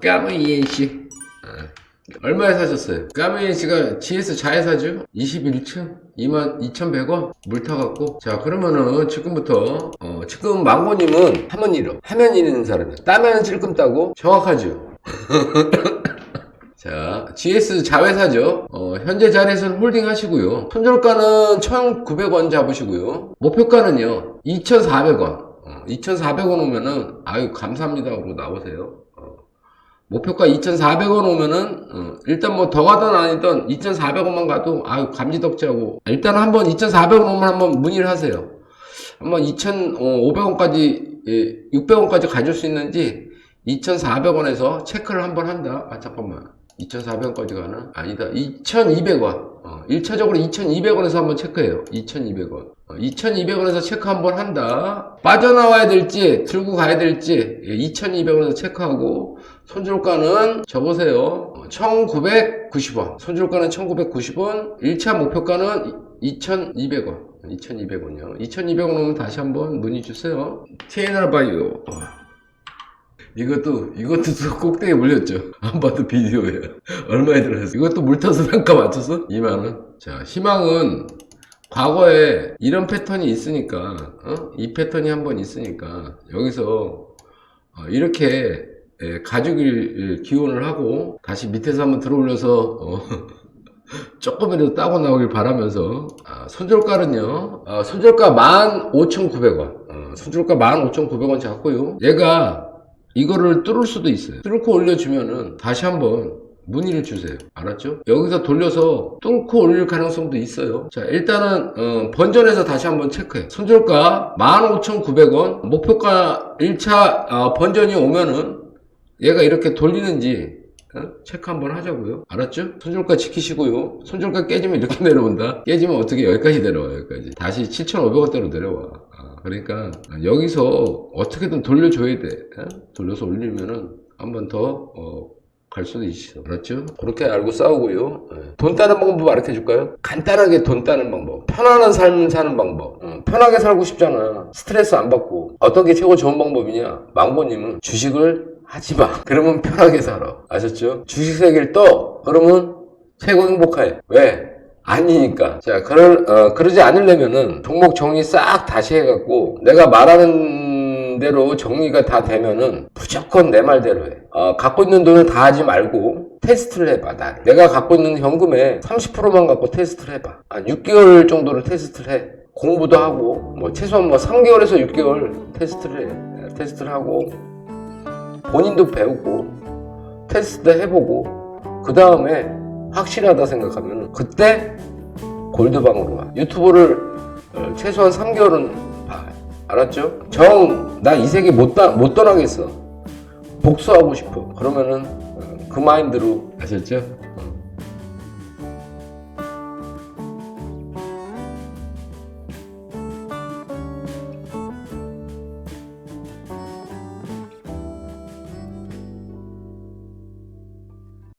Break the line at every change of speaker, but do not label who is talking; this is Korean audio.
까무 ENC. 얼마에 사셨어요? 까무 ENC가 GS 자회사죠? 21층? 22,100원? 물 타갖고. 자, 그러면은 지금부터, 어, 지금 망고님은 하면 잃어. 하면 잃는 사람이야. 따면 찔끔 따고 정확하죠? 자, GS 자회사죠. 어, 현재 자리에서는 홀딩 하시고요. 손절가는 1,900원 잡으시고요. 목표가는요, 2,400원. 어, 2,400원 오면은, 아유, 감사합니다. 하고 나오세요. 어, 목표가 2,400원 오면은, 어, 일단 뭐 더 가든 아니든 2,400원만 가도, 아유, 감지덕지하고. 일단 한번 2,400원 오면 한번 문의를 하세요. 한번 2,500원까지, 600원까지 가줄 수 있는지, 2,400원에서 체크를 한번 한다. 아, 잠깐만. 2,400원까지 가나? 아니다. 2,200원. 어, 1차적으로 2,200원에서 한번 체크해요. 2,200원. 어, 2,200원에서 체크 한번 한다. 빠져나와야 될지, 들고 가야 될지, 2,200원에서 체크하고, 손절가는 적으세요. 1,990원. 손절가는 1,990원. 1차 목표가는 2,200원. 2,200원이요. 2,200원 오면 다시 한번 문의 주세요. TNR 바이오. 이것도 이것도 또 꼭대기에 물렸죠. 안 봐도 비디오에 얼마에 들어갔어? 이것도 물 타서 단가 맞췄어? 2만 원. 자 희망은 과거에 이런 패턴이 있으니까 어? 이 패턴이 한번 있으니까 여기서 어, 이렇게 예, 가죽을 기원을 하고 다시 밑에서 한번 들어 올려서 어, 조금이라도 따고 나오길 바라면서 아, 손절가는요 아, 손절가 15,900원 어, 손절가 15,900원 잡고요 얘가 이거를 뚫을 수도 있어요. 뚫고 올려주면은 다시 한번 문의를 주세요. 알았죠? 여기서 돌려서 뚫고 올릴 가능성도 있어요. 자, 일단은 어, 번전에서 다시 한번 체크해. 손절가 15,900원, 목표가 1차 어, 번전이 오면은 얘가 이렇게 돌리는지 어? 체크 한번 하자고요. 알았죠? 손절가 지키시고요. 손절가 깨지면 이렇게 내려온다. 깨지면 어떻게 여기까지 내려와 여기까지. 다시 7,500원대로 내려와. 아, 그러니까 여기서 어떻게든 돌려줘야 돼. 어? 돌려서 올리면은 한번 더 어, 갈 수도 있어. 알았죠? 그렇게 알고 싸우고요. 예. 돈 따는 방법 알려 줄까요? 간단하게 돈 따는 방법. 편안한 삶 사는 방법. 어, 편하게 살고 싶잖아. 스트레스 안 받고. 어떤 게 최고 좋은 방법이냐? 망고님은 주식을 하지 마. 그러면 편하게 살아. 아셨죠? 주식 세계를 떠. 그러면 최고 행복해. 왜? 아니니까. 자, 그럴, 어, 그러지 않으려면은 종목 정리 싹 다시 해갖고 내가 말하는 대로 정리가 다 되면은 무조건 내 말대로 해. 어, 갖고 있는 돈을 다 하지 말고 테스트를 해봐. 나. 내가 갖고 있는 현금의 30%만 갖고 테스트를 해봐. 한 6개월 정도를 테스트를 해. 공부도 하고 뭐 최소한 뭐 3개월에서 6개월 테스트를 해. 테스트를 하고 본인도 배우고 테스트도 해보고 그 다음에 확실하다 생각하면 그때 골드방으로 와 유튜브를 어, 최소한 3개월은 봐 알았죠? 정 나 이 세계 못, 떠, 못 떠나겠어 복수하고 싶어 그러면은 어, 그 마인드로 아셨죠?